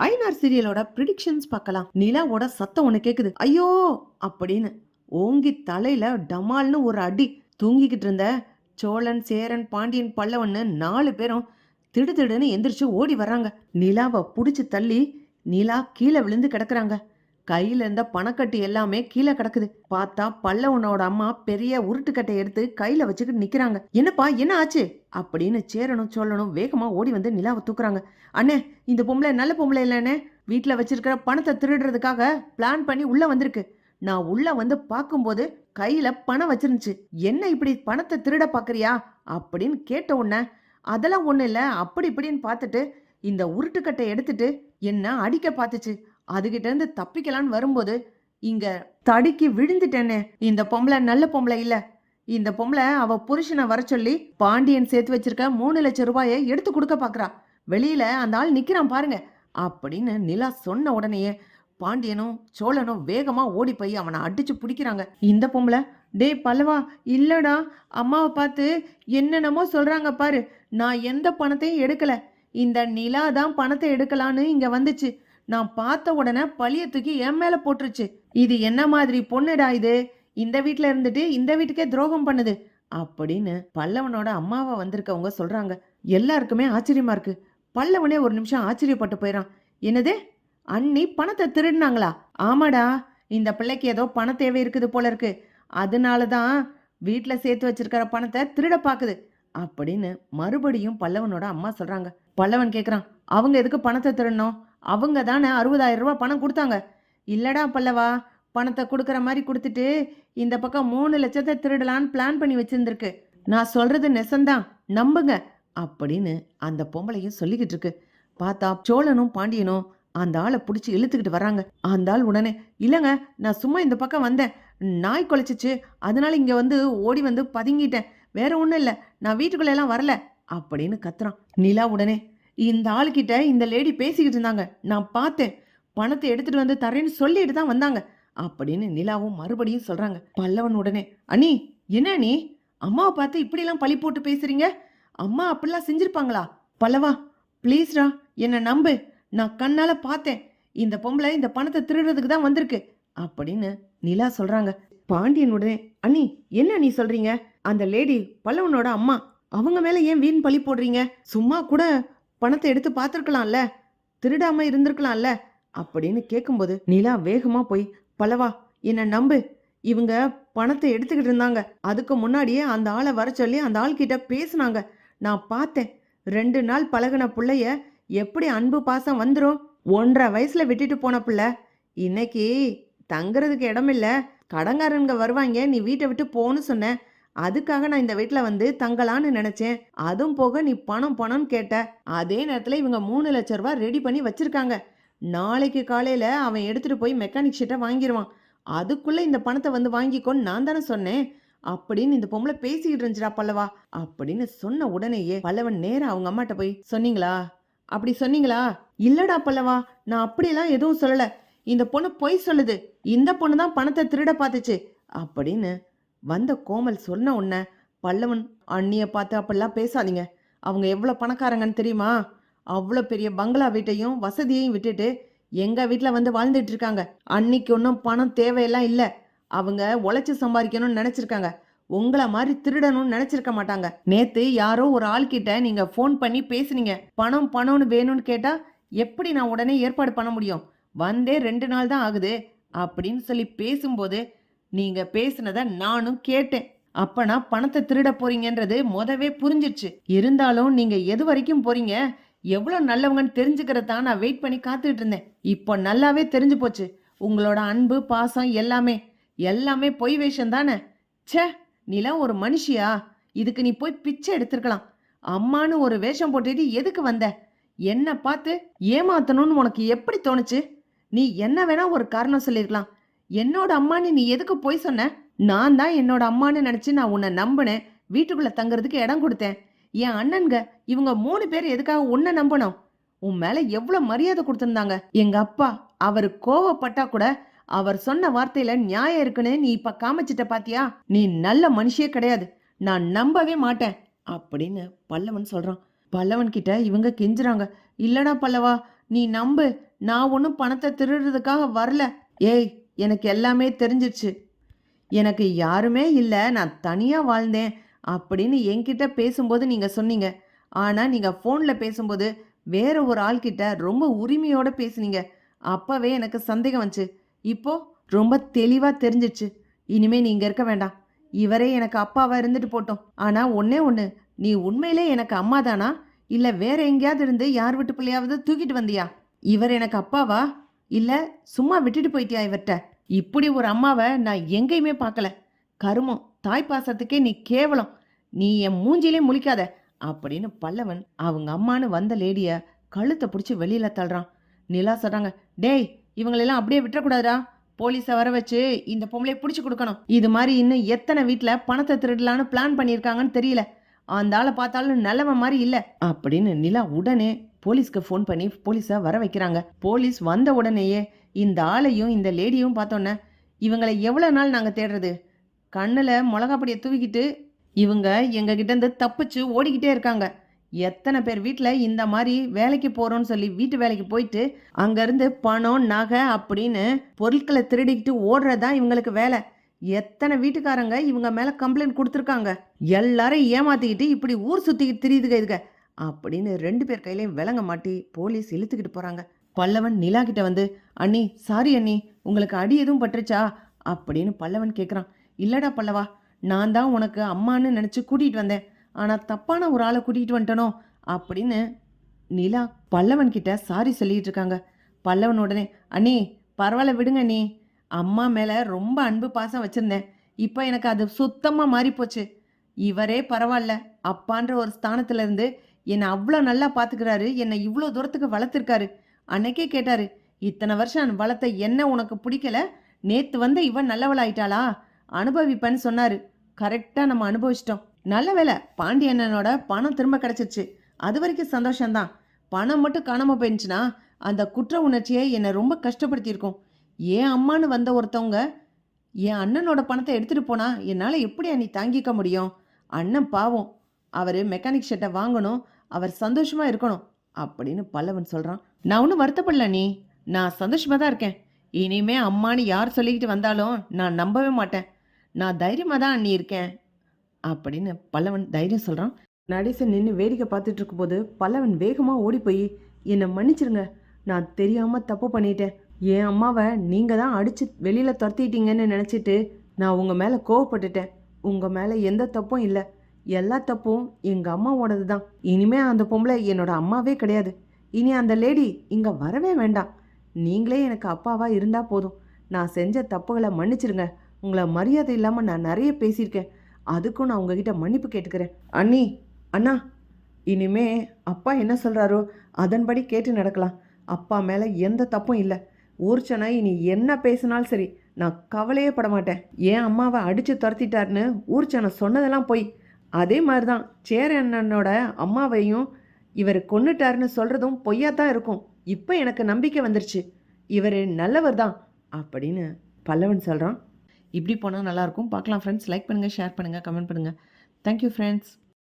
ஐநார் சீரியலோட predictions பார்க்கலாம். நிலாவோட சத்தம் ஒன்று கேட்குது ஐயோ! அப்படின்னு ஓங்கி தலையில டமால்னு ஒரு அடி தூங்கிக்கிட்டு இருந்த சோழன் சேரன் பாண்டியன் பல்லவன்னு நாலு பேரும் திடுதிடுன்னு எந்திரிச்சு ஓடி வர்றாங்க. நிலாவை பிடிச்சி தள்ளி நிலா கீழே விழுந்து கிடக்குறாங்க. கையில இருந்த பணக்கட்டு எல்லாமே கீழே கிடக்குது. பார்த்தா பல்லவனோட அம்மா பெரிய உருட்டுக்கட்டை எடுத்து கையில வச்சுக்கிட்டு நிக்கிறாங்க. என்னப்பா என்ன ஆச்சு? அப்படின்னு சேரணும் சொல்லணும் வேகமா ஓடி வந்து நிலாவை தூக்குறாங்க. அண்ணே இந்த பொம்பளை நல்ல பொம்பளை இல்லைண்ணே. வீட்டில் வச்சிருக்கிற பணத்தை திருடுறதுக்காக பிளான் பண்ணி உள்ள வந்திருக்கு. நான் உள்ள வந்து பார்க்கும்போது கையில பணம் வச்சிருந்துச்சு. என்ன இப்படி பணத்தை திருட பாக்குறியா அப்படின்னு கேட்ட உடனே அதெல்லாம் ஒன்றும் இல்ல. அப்படி இப்படின்னு பார்த்துட்டு இந்த உருட்டுக்கட்டை எடுத்துட்டு என்ன அடிக்க பார்த்துச்சு. அதுகிட்ட இருந்து தப்பிக்கலான்னு வரும்போது இங்க தடுக்கி விழுந்துட்டேனே இந்த பொம்பளை நல்ல பொம்பளை இல்ல. இந்த பொம்பளை அவ புருஷனை வர சொல்லி பாண்டியன் சேர்த்து வச்சிருக்க மூணு லட்சம் ரூபாயை எடுத்து கொடுக்க பாக்குறா. வெளியில அந்த ஆள் நிக்கிறான் பாருங்க அப்படின்னு நிலா சொன்ன உடனேயே பாண்டியனும் சோழனும் வேகமா ஓடி போய் அவனை அடிச்சு பிடிக்கிறாங்க. இந்த பொம்பளை டேய் பல்லவா இல்லடா அம்மாவை பார்த்து என்னென்னமோ சொல்றாங்க பாரு. நான் எந்த பணத்தையும் எடுக்கல. இந்த நிலா தான் பணத்தை எடுக்கலான்னு இங்க வந்துச்சு. நான் பார்த்த உடனே பழிய தூக்கி என் மேல போட்டுருச்சு. இது என்ன மாதிரி பொண்ணுடா இது? இந்த வீட்டில் இருந்துட்டு இந்த வீட்டுக்கே துரோகம் பண்ணுது. அப்படின்னு பல்லவனோட அம்மாவை வந்திருக்கவங்க சொல்றாங்க. எல்லாருக்குமே ஆச்சரியமா இருக்கு. பல்லவனே ஒரு நிமிஷம் ஆச்சரியப்பட்டு போயிடான் என்னது? அண்ணி பணத்தை திருடினாங்களா? ஆமாடா. இந்த பிள்ளைக்கு ஏதோ பண தேவை இருக்குது போல இருக்கு. அதனால தான் வீட்டில் சேர்த்து வச்சிருக்கிற பணத்தை திருட பாக்குது. அப்படின்னு மறுபடியும் பல்லவனோட அம்மா சொல்றாங்க. பல்லவன் கேட்குறான் அவங்க எதுக்கு பணத்தை திருடணும்? அவங்க தானே அறுபதாயிரம் ரூபா பணம் கொடுத்தாங்க. இல்லடா பல்லவா பணத்தை கொடுக்குற மாதிரி கொடுத்துட்டு இந்த பக்கம் மூணு லட்சத்தை திருடலான்னு பிளான் பண்ணி வச்சிருந்துருக்கு. நான் சொல்றது நெசந்தான் நம்புங்க அப்படின்னு அந்த பொம்பளையும் சொல்லிக்கிட்டு இருக்கு. பார்த்தா சோழனும் பாண்டியனும் அந்த ஆளை பிடிச்சி இழுத்துக்கிட்டு வராங்க அந்த ஆள் உடனே இல்லைங்க நான் சும்மா இந்த பக்கம் வந்தேன். நாய் குலைச்சிச்சு. அதனால இங்கே வந்து ஓடி வந்து பதுங்கிட்டேன். வேற ஒன்றும் இல்லை. நான் வீட்டுக்குள்ளெல்லாம் வரல. அப்படின்னு கத்துறான். நிலா உடனே இந்த ஆளுக்கிட்ட இந்த லேடி பேசிக்கிட்டு இருந்தாங்க. நான் பார்த்தேன். பணத்தை எடுத்துட்டு வந்து தரேன்னு சொல்லிட்டு தான் வந்தாங்க. அப்படின்னு நிலாவும் மறுபடியும் சொல்றாங்க. பல்லவன் உடனே அண்ணி என்ன நீ அம்மாவை பார்த்து இப்படிலாம் பழி போட்டு பேசுறீங்க? அம்மா அப்படிலாம் செஞ்சிருப்பாங்களா? பல்லவா ப்ளீஸ்ரா என்னை நம்பு. நான் கண்ணால பார்த்தேன். இந்த பொம்பளை இந்த பணத்தை திருடுறதுக்கு தான் வந்திருக்கு. அப்படின்னு நிலா சொல்றாங்க. பாண்டியன் உடனே அண்ணி என்ன நீ சொல்றீங்க? அந்த லேடி பல்லவனோட அம்மா அவங்க மேல ஏன் வீண் பழி போடுறீங்க? சும்மா கூட பணத்தை எடுத்து பார்த்துருக்கலாம்ல? திருடாம இருந்திருக்கலாம்ல? அப்படின்னு கேட்கும்போது நிலா வேகமா போய் பலவா என்னை நம்பு. இவங்க பணத்தை எடுத்துக்கிட்டு இருந்தாங்க. அதுக்கு முன்னாடியே அந்த ஆளை வர சொல்லி அந்த ஆள்கிட்ட பேசினாங்க. நான் பார்த்தேன். ரெண்டு நாள் பழகுன பிள்ளைய எப்படி அன்பு பாசம் வந்துடும் ஒன்றரை வயசுல விட்டுட்டு போன பிள்ளை. இன்னைக்கு தங்குறதுக்கு இடமில்ல. இல்ல கடங்காரங்க வருவாங்க. நீ வீட்டை விட்டு போன்னு சொன்னேன். அதுக்காக நான் இந்த வீட்டில் வந்து தங்கலான்னு நினைச்சேன். அதுவும் போக நீ பணம் பணம்னு கேட்ட. அதே நேரத்தில் இவங்க மூணு லட்ச ரூபா ரெடி பண்ணி வச்சுருக்காங்க. நாளைக்கு காலையில் அவன் எடுத்துகிட்டு போய் மெக்கானிக் ஷீட்டை வாங்கிடுவான் அதுக்குள்ளே இந்த பணத்தை வந்து வாங்கிக்கோன்னு நான் தானே சொன்னேன். அப்படின்னு இந்த பொம்பளை பேசிக்கிட்டு இருந்துச்சுடா பல்லவா. அப்படின்னு சொன்ன உடனேயே பல்லவன் நேரம் அவங்க அம்மாட்ட போய் சொன்னீங்களா? அப்படி சொன்னீங்களா? இல்லடா பல்லவா நான் அப்படியெல்லாம் எதுவும் சொல்லல. இந்த பொண்ணு பொய் சொல்லுது. இந்த பொண்ணு தான் பணத்தை திருட பார்த்துச்சு. அப்படின்னு வந்த கோமல் சொன்ன உடனே பல்லவன் அண்ணிய பார்த்து அப்படிலாம் பேசாதீங்க. அவங்க எவ்வளோ பணக்காரங்கன்னு தெரியுமா? அவ்வளோ பெரிய பங்களா வீட்டையும் வசதியையும் விட்டுட்டு எங்கள் வீட்டில் வந்து வாழ்ந்துட்டு இருக்காங்க. அன்னைக்கு ஒன்றும் பணம் தேவையெல்லாம் இல்லை. அவங்க உழைச்சி சம்பாதிக்கணும்னு நினச்சிருக்காங்க. உங்களை மாதிரி திருடணும்னு நினைச்சிருக்க மாட்டாங்க. நேத்து யாரோ ஒரு ஆள்கிட்ட நீங்க ஃபோன் பண்ணி பேசுனீங்க. பணம் பணம்னு வேணும்னு கேட்டா எப்படி நான் உடனே ஏற்பாடு பண்ண முடியும்? வந்தே ரெண்டு நாள் தான் ஆகுது. அப்படின்னு சொல்லி பேசும்போது நீங்க பேசுனத நானும் கேட்டேன். அப்பனா பணத்தை திருட போறீங்கன்றது மொதவே புரிஞ்சிருச்சு. இருந்தாலும் நீங்க எது வரைக்கும் போறீங்க? எவ்வளவு நல்லவங்கன்னு தெரிஞ்சுக்கிறதான் நான் வெயிட் பண்ணி காத்துட்டு இருந்தேன். இப்போ நல்லாவே தெரிஞ்சு போச்சு. உங்களோட அன்பு பாசம் எல்லாமே எல்லாமே பொய் வேஷம் தானே? ச்சே நீலாம் ஒரு மனுஷியா? இதுக்கு நீ போய் பிச்சை எடுத்திருக்கலாம். அம்மான்னு ஒரு வேஷம் போட்டுட்டு எதுக்கு வந்த? என்ன பார்த்து ஏமாத்தணும்னு உனக்கு எப்படி தோணுச்சு? நீ என்ன வேணா ஒரு காரணம் சொல்லியிருக்கலாம் என்னோட அம்மான்னு நீ எதுக்கு போய் சொன்ன? நான் தான் என்னோட அம்மான்னு நினச்சி நான் உன்னை நம்பினேன். வீட்டுக்குள்ள தங்குறதுக்கு இடம் கொடுத்தேன். என் அண்ணன்க இவங்க மூணு பேர் எதுக்காக உன்னை நம்பணும்? உன் மேல எவ்வளவு மரியாதை கொடுத்துருந்தாங்க? எங்க அப்பா அவர் கோவப்பட்டா கூட அவர் சொன்ன வார்த்தையில நியாயம் இருக்குன்னு நீ இப்ப காமிச்சிட்ட பாத்தியா? நீ நல்ல மனுஷியே கிடையாது. நான் நம்பவே மாட்டேன். அப்படின்னு பல்லவன் சொல்றான். பல்லவன் கிட்ட இவங்க கெஞ்சுறாங்க. இல்லடா பல்லவா நீ நம்பு. நான் ஒன்றும் பணத்தை திருடுறதுக்காக வரல. ஏய் எனக்கு எல்லாமே தெரிஞ்சிச்சு எனக்கு யாருமே இல்லை நான் தனியாக வாழ்ந்தேன் அப்படின்னு என்கிட்ட பேசும்போது நீங்கள் சொன்னீங்க. ஆனால் நீங்கள் ஃபோனில் பேசும்போது வேற ஒரு ஆள்கிட்ட ரொம்ப உரிமையோடு பேசுனீங்க. அப்போவே எனக்கு சந்தேகம் வந்துச்சு. இப்போ ரொம்ப தெளிவாக தெரிஞ்சிச்சு இனிமே நீங்கள் இருக்க வேண்டாம். இவரே எனக்கு அப்பாவாக இருந்துட்டு போட்டோம். ஆனால் ஒன்றே ஒன்று நீ உண்மையிலே எனக்கு அம்மா தானா? இல்லை வேற எங்கேயாவது இருந்து யார் வீட்டு பிள்ளையாவது தூக்கிட்டு வந்தியா? இவர் எனக்கு அப்பாவா? இல்லை சும்மா விட்டுட்டு போயிட்டியா இவர்கிட்ட இப்படி ஒரு அம்மாவை நான் எங்கேயுமே பார்க்கல. கருமம் தாய் பாசத்துக்கே நீ கேவலம். நீ என் மூஞ்சிலே முழிக்காத. அப்படின்னு பல்லவன் அவங்க அம்மான்னு வந்த லேடிய கழுத்தை பிடிச்சி வெளியில தள்ளுறான். நிலா சொல்றாங்க டேய் இவங்களெல்லாம் அப்படியே விட்டுறக்கூடாதுடா. போலீஸை வர வச்சு இந்த பொம்பளை பிடிச்சி கொடுக்கணும். இது மாதிரி இன்னும் எத்தனை வீட்டில் பணத்தை திருடலான்னு பிளான் பண்ணியிருக்காங்கன்னு தெரியல. அந்த ஆளை பார்த்தாலும் நல்லவன் மாதிரி இல்லை. அப்படின்னு நிலா உடனே போலீஸ்க்கு ஃபோன் பண்ணி போலீஸை வர வைக்கிறாங்க. போலீஸ் வந்த உடனேயே இந்த ஆளையும் இந்த லேடியும் பார்த்தோன்னே இவங்களை எவ்வளோ நாள் நாங்கள் தேடுறது? கண்ணில் மிளகாப்படியை தூவிக்கிட்டு இவங்க எங்ககிட்ட இருந்து தப்பிச்சு ஓடிக்கிட்டே இருக்காங்க. எத்தனை பேர் வீட்டில் இந்த மாதிரி வேலைக்கு போகிறோன்னு சொல்லி வீட்டு வேலைக்கு போயிட்டு அங்கேருந்து பணம் நகை அப்படின்னு பொருட்களை திருடிக்கிட்டு ஓடுறது தான் இவங்களுக்கு வேலை. எத்தனை வீட்டுக்காரங்க இவங்க மேலே கம்ப்ளைண்ட் கொடுத்துருக்காங்க. எல்லாரும் ஏமாத்திக்கிட்டு இப்படி ஊர் சுற்றிக்கிட்டு திரியுதுங்க இதுங்க. அப்படின்னு ரெண்டு பேர் கையிலையும் விலங்க மாட்டி போலீஸ் இழுத்துக்கிட்டு போகிறாங்க பல்லவன் நிலா கிட்ட வந்து அண்ணி சாரி அண்ணி உங்களுக்கு அடி எதுவும் பட்டுருச்சா? அப்படின்னு பல்லவன் கேட்குறான் இல்லடா பல்லவா நான் தான் உனக்கு அம்மான்னு நினச்சி கூட்டிகிட்டு வந்தேன். ஆனால் தப்பான ஒரு ஆளை கூட்டிகிட்டு வந்துட்டனோ? அப்படின்னு நிலா பல்லவன் கிட்ட சாரி சொல்லிட்டு இருக்காங்க. பல்லவன் உடனே அண்ணி பரவாயில்ல விடுங்க அண்ணி. அம்மா மேலே ரொம்ப அன்பு பாசம் வச்சுருந்தேன். இப்போ எனக்கு அது சுத்தமாக மாறிப்போச்சு. இவரே பரவாயில்ல அப்பான்ற ஒரு ஸ்தானத்துல இருந்து என்னை அவ்வளோ நல்லா பார்த்துக்கிறாரு என்னை இவ்வளோ தூரத்துக்கு வளர்த்துருக்காரு. அன்னைக்கே கேட்டாரு இத்தனை வருஷம் வளர்த்த என்ன உனக்கு பிடிக்கல? நேத்து வந்த இவன் நல்லவளாயிட்டாளா அனுபவிப்பேன்னு சொன்னாரு. கரெக்டாக நம்ம அனுபவிச்சிட்டோம். நல்ல வேலை பாண்டியண்ணனோட பணம் திரும்ப கிடச்சிருச்சு. அது வரைக்கும் சந்தோஷம்தான். பணம் மட்டும் காணாமல் போயிருந்துச்சுன்னா அந்த குற்ற உணர்ச்சியை என்னை ரொம்ப கஷ்டப்படுத்தியிருக்கும். ஏன் அம்மான்னு வந்த ஒருத்தவங்க என் அண்ணனோட பணத்தை எடுத்துகிட்டு போனா என்னால் எப்படி நீ தாங்கிக்க முடியும்? அண்ணன் பாவம். அவர் மெக்கானிக் ஷர்ட்டை வாங்கணும் அவர் சந்தோஷமா இருக்கணும் அப்படின்னு பல்லவன் சொல்கிறான் நான் ஒன்றும் வருத்தப்படல நீ. நான் சந்தோஷமாக தான் இருக்கேன். இனிமே அம்மான்னு யார் சொல்லிக்கிட்டு வந்தாலும் நான் நம்பவே மாட்டேன். நான் தைரியமாக தான் அண்ணி இருக்கேன் அப்படின்னு பல்லவன் தைரியம் சொல்கிறான் நடேசன் நின்று வேடிக்கை பார்த்துட்டு இருக்கும்போது பல்லவன் வேகமாக ஓடி போய் என்னை மன்னிச்சிருங்க. நான் தெரியாமல் தப்பு பண்ணிட்டேன். என் அம்மாவை நீங்கள் தான் அடித்து வெளியில் துரத்திட்டீங்கன்னு நினச்சிட்டு நான் உங்கள் மேலே கோவப்பட்டுட்டேன். உங்கள் மேலே எந்த தப்பும் இல்லை. எல்லா தப்பும் எங்கள் அம்மாவோடது தான் இனிமே அந்த பொம்பளை என்னோட அம்மாவே கிடையாது. இனி அந்த லேடி இங்கே வரவே வேண்டாம். நீங்களே எனக்கு அப்பாவாக இருந்தால் போதும். நான் செஞ்ச தப்புகளை மன்னிச்சிருங்க. உங்களை மரியாதை இல்லாமல் நான் நிறைய பேசியிருக்கேன். அதுக்கும் நான் உங்ககிட்ட மன்னிப்பு கேட்டுக்கிறேன். அண்ணி அண்ணா இனிமே அப்பா என்ன சொல்கிறாரோ அதன்படி கேட்டு நடக்கலாம். அப்பா மேலே எந்த தப்பும் இல்லை. ஊர்ச்சனா இனி என்ன பேசினாலும் சரி நான் கவலையே பட மாட்டேன். ஏன் அம்மாவை அடித்து துரத்திட்டாருன்னு ஊர்ச்சனை சொன்னதெல்லாம் போய் அதே மாதிரி தான் சேர அண்ணனோட அம்மாவையும் இவர் கொன்னுட்டாருன்னு சொல்கிறதும் பொய்யா தான் இருக்கும். இப்போ எனக்கு நம்பிக்கை வந்துருச்சு. இவர் நல்லவர் தான் அப்படின்னு பல்லவன் சொல்கிறான் இப்படி போனால் நல்லாயிருக்கும் பார்க்கலாம் ஃப்ரெண்ட்ஸ் லைக் பண்ணுங்கள் ஷேர் பண்ணுங்கள் கமெண்ட் பண்ணுங்கள் தேங்க்யூ ஃப்ரெண்ட்ஸ்